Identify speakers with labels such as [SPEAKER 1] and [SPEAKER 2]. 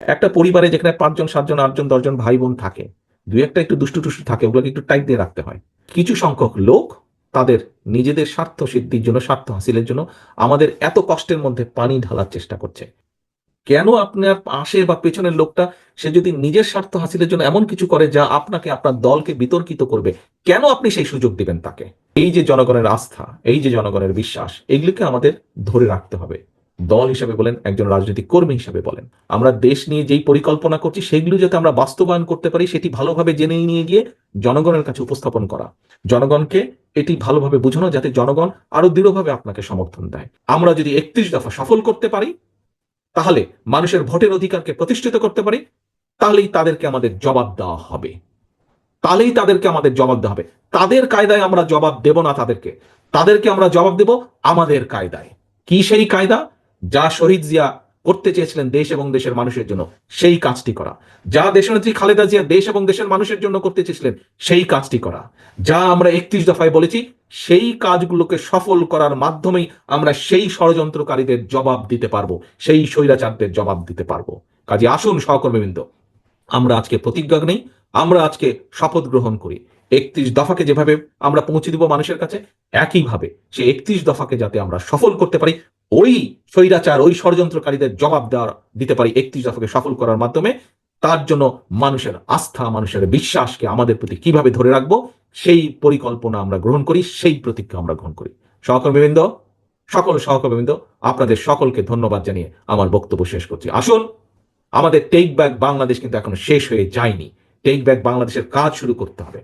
[SPEAKER 1] একটা পরিবারে যেখানে পাঁচজন, সাতজন, আটজন, দশজন ভাই বোন থাকে, দু একটা একটু দুষ্টু টুষ্টু থাকে, ওগুলোকে একটু টাইট দিয়ে রাখতে হয়। কিছু সংখ্যক লোক তাদের নিজেদের স্বার্থ সিদ্ধির জন্য, স্বার্থ হাসিলের জন্য আমাদের এত কষ্টের মধ্যে পানি ঢালার চেষ্টা করছে। কেন আপনার পাশে বা পেছনের লোকটা, সে যদি নিজের স্বার্থ হাসিলের জন্য এমন কিছু করে যা আপনাকে, আপনার দলকে বিতর্কিত করবে, কেন আপনি সেই সুযোগ দিবেন তাকে? এই যে জনগণের আস্থা, এই যে জনগণের বিশ্বাস, এগুলিকে আমাদের ধরে রাখতে হবে। দল হিসেবে বলেন, একজন রাজনৈতিক কর্মী হিসেবে বলেন। আমরা দেশ নিয়ে যেই পরিকল্পনা করছি, সেগুলো যাতে আমরা বাস্তবায়ন করতে পারি, সেটি ভালোভাবে জেনে নিয়ে গিয়ে জনগণের কাছে উপস্থাপন করা। জনগণকে এটি ভালোভাবে বোঝানো যাতে জনগণ আরও দৃঢ়ভাবে আপনাকে সমর্থন দেয়। আমরা যদি একত্রিশ দফা সফল করতে পারি, তাহলে মানুষের ভোটের অধিকারকে প্রতিষ্ঠিত করতে পারি, তাহলেই তাদেরকে আমাদের জবাব দেওয়া হবে। তাহলেই তাদেরকে আমাদের জবাব দেওয়া হবে। তাদের কায়দায় আমরা জবাব দেব না তাদেরকে। তাদেরকে আমরা জবাব দেব আমাদের কায়দায়। কি সেই কায়দা? যা শহীদ জিয়া করতে চেয়েছিলেন দেশ এবং দেশের মানুষের জন্য, সেই কাজটি করা। যা দেশনেত্রী খালেদা জিয়া দেশ এবং দেশের মানুষের জন্য করতে চেয়েছিলেন, সেই কাজটি করা। যা আমরা একত্রিশ দফায় বলেছি, সেই কাজগুলোকে সফল করার মাধ্যমেই আমরা সেই ষড়যন্ত্রকারীদের জবাব দিতে পারব, সেই স্বৈরাচারদের জবাব দিতে পারব। কাজে আসুন সহকর্মীবৃন্দ, আমরা আজকে প্রতিজ্ঞা নেই, আমরা আজকে শপথ গ্রহণ করি। একত্রিশ দফাকে যেভাবে আমরা পৌঁছে দিব মানুষের কাছে, একইভাবে সেই একত্রিশ দফাকে যাতে আমরা সফল করতে পারি ওই স্বৈরাচার, ওই ষড়যন্ত্রকারীদের জবাব দেওয়ার, দিতে পারি একত্রিশ দফাকে সফল করার মাধ্যমে, তার জন্য মানুষের আস্থা, মানুষের বিশ্বাসকে আমাদের প্রতি কীভাবে ধরে রাখব, সেই পরিকল্পনা আমরা গ্রহণ করি, সেই প্রতিজ্ঞা আমরা গ্রহণ করি। সহকর্মীবৃন্দ, সকল সহকর্মীবৃন্দ, আপনাদের সকলকে ধন্যবাদ জানিয়ে আমার বক্তব্য শেষ করছি। আসুন, আমাদের টেক ব্যাক বাংলাদেশ কিন্তু এখনও শেষ হয়ে যায়নি। টেক ব্যাক বাংলাদেশের কাজ শুরু করতে হবে।